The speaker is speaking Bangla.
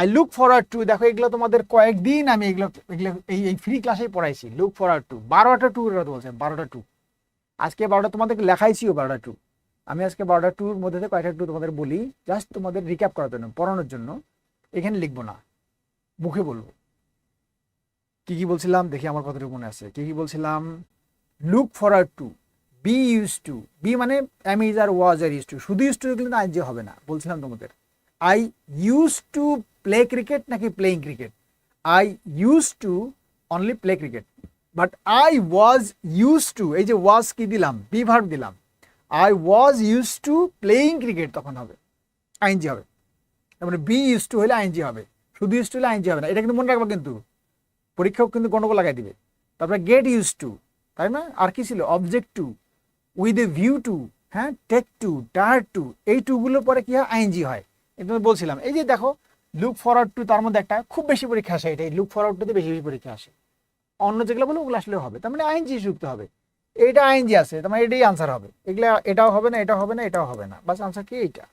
আই লুক ফরওয়ার্ড টু দেখো, এগুলো তোমাদের কয়েকদিন আমি এগুলো এগুলো, এই এই ফ্রি ক্লাসেই পড়াইছি। লুক ফরওয়ার্ড টু বারোটা টু এর কথা বলছেন বারোটা টু আজকে বারোটা, তোমাদেরকে লেখাইছিও বারোটা টু আমি আজকে বারোটা টুর মধ্যে থেকে কয়েকটা টু তোমাদের বলি। জাস্ট তোমাদের রিক্যাপ করার জন্য, পড়ানোর জন্য। এখানে লিখব না। মুখে বলব। কি কি বলছিলাম? দেখি আমার কতটুকু মনে আছে। কি কি বলছিলাম? Look forward to be use to be মানে এম ইজ আর ওয়াজ আর ইউজ টু শুধু ইউজ টু কিন্তু আই, যে হবে না। বলছিলাম তোমাদের। I use to play cricket নাকি playing cricket I use to only play cricket but I was use to এই যে ওয়াজ কি দিলাম? বি দিলাম। I was use to playing cricket তখন হবে আইনজি হবে। তারপরে বি ইউজ টু হলে আইনজি হবে, শুধু ইউজ টু হলে আইনজি হবে না, এটা কিন্তু মনে রাখবা কিন্তু পরীক্ষক কিন্তু গণ্ডগোল লাগাই দিবে। তারপরে গেট ইউজ টু তাই না? আর কি ছিল? Object to with a view to হ্যাঁ? টেক টু টার টু এই টুগুলোর পরে কি হয়? আইনজি হয়। এটা বলছিলাম। এই যে দেখো লুক ফরওয়ার্ড টু তার মধ্যে একটা খুব বেশি পরীক্ষা আসে এটাই লুক ফরওয়ার্ড টুতে বেশি বেশি পরীক্ষা আসে। অন্য যেগুলো বলে, ওগুলো আসলে হবে। তার মানে আইনজি যুক্ত হবে। এইটা আইনজি আছে, তার মানে এটাই আনসার হবে। এগুলো এটাও হবে না, এটাও হবে না, এটাও হবে না। বাস আনসার কি এইটা?